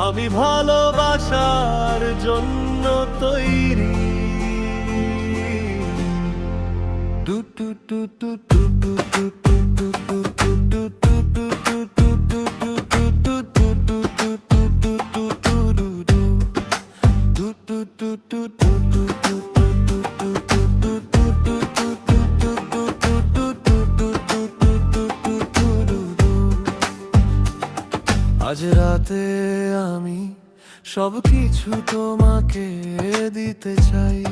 আমি ভালোবাসার জন্য তৈরি টু টু টু টু টু টু টু টু টু টু টু টু টু টু টু টু টু আজ রাতে আমি সব কিছু তোমাকে দিতে চাই।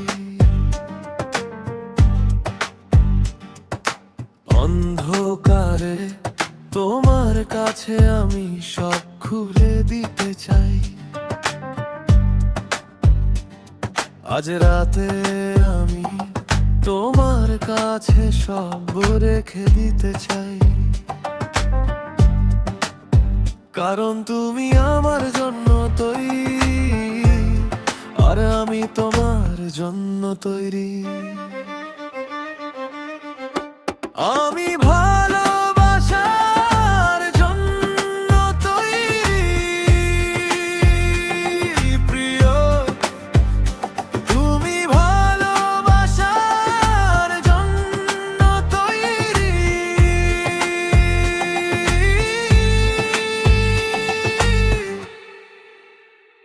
অন্ধকারে তোমার কাছে আমি সব খুলে দিতে চাই। আজ রাতে আমি তোমার কাছে সব রেখে দিতে চাই। কারণ তুমি আমার জন্য তৈরি। আর আমি তোমার জন্য তৈরি। আমি ভালোবাসার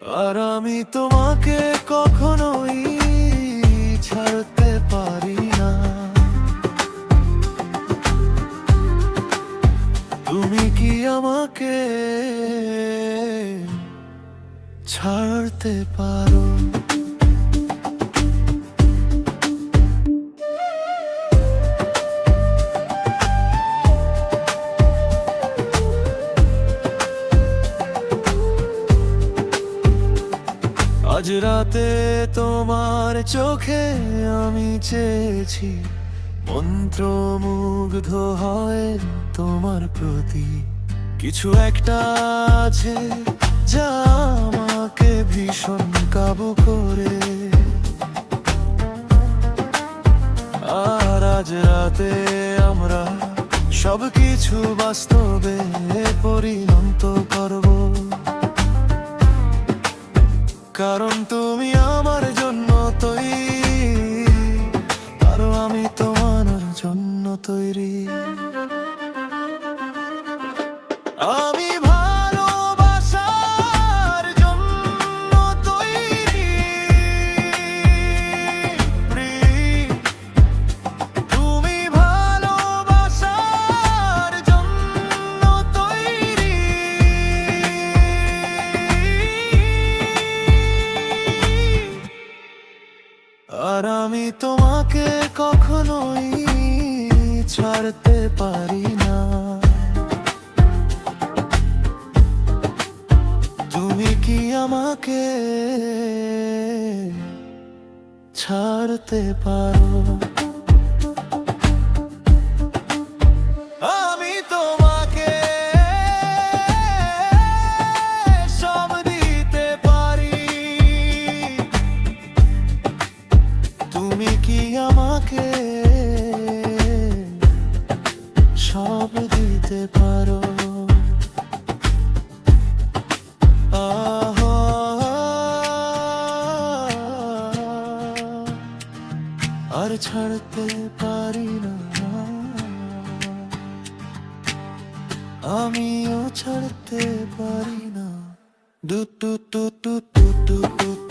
আর আমি তোমাকে কখনোই ছাড়তে পারি না। তুমি কি আমাকে ছাড়তে পারো? রাতে তোমার চোখে আমি চেয়েছি। মন্ত্রমুগ্ধ হয় তোমার প্রতি। কিছু একটা আছে যা আমাকে ভীষণ কাবু করে। আর আজ রাতে আমরা সব কিছু বাস্তবে পরিণত করব। কারণ তুমি আমার তোমাকে কখনোই ছাড়তে পারি না। তুমি কি আমাকে ছাড়তে পারো? ছাড়তে পারি না। আমিও ছাড়তে পারি না। দু তু তু তু তু তু